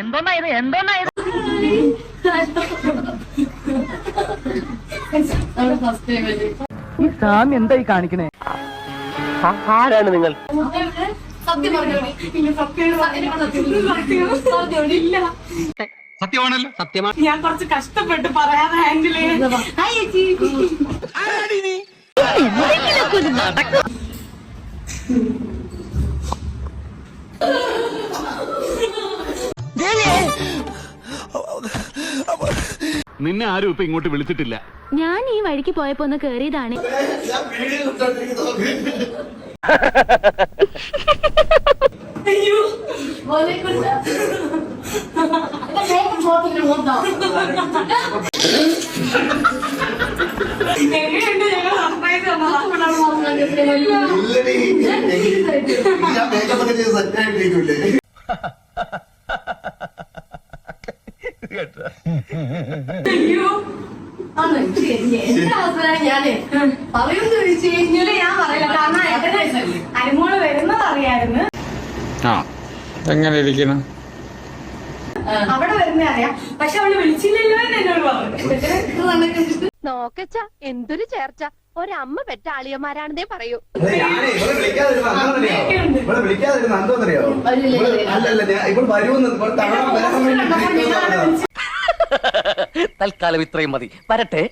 എന്തോന്നാ ഇത്? എന്തോന്നാ ഇത്? ഈ എന്തായി കാണിക്കണേ? ആരാണ് നിങ്ങൾ? സത്യമാണല്ലോ സത്യമാണ് ഞാൻ കുറച്ച് കഷ്ടപ്പെട്ട് പറയാതെ ഹാൻഡിൽ ചേച്ചി നിന്നെ ആരും ഇപ്പൊ ഇങ്ങോട്ട് വിളിച്ചിട്ടില്ല. ഞാൻ ഈ വഴിക്ക് പോയപ്പോ ഒന്ന് കേറിയതാണ്. ഞാൻ എങ്ങനെയുണ്ട് അയ്യോ ആണ് എന്റെ അവസരം ഞാൻ പറയുമെന്ന് ചോദിച്ചു കഴിഞ്ഞാൽ ഞാൻ പറയില്ല കാരണം എന്റെ അനുമോൾ വരുന്നത് അറിയായിരുന്നു ആ എങ്ങനെ ഇരിക്കണം അവിടെ വരുന്ന അറിയാം. പക്ഷെ അവൾ വിളിച്ചില്ലല്ലോ എന്ന് എന്നോട് പറഞ്ഞു നോക്കച്ച എന്തൊരു ചേർച്ച. ഒരമ്മ പെറ്റ ആളിയന്മാരാണെന്നേ പറയൂ വിളിക്കാതിരുന്ന എന്തോന്നറിയോ അല്ലല്ല ഞാൻ ഇപ്പോൾ വരുമെന്ന് ഇപ്പോൾ തവണ വരാൻ വേണ്ടി തൽക്കാലം ഇത്രയും മതി. വരട്ടെ.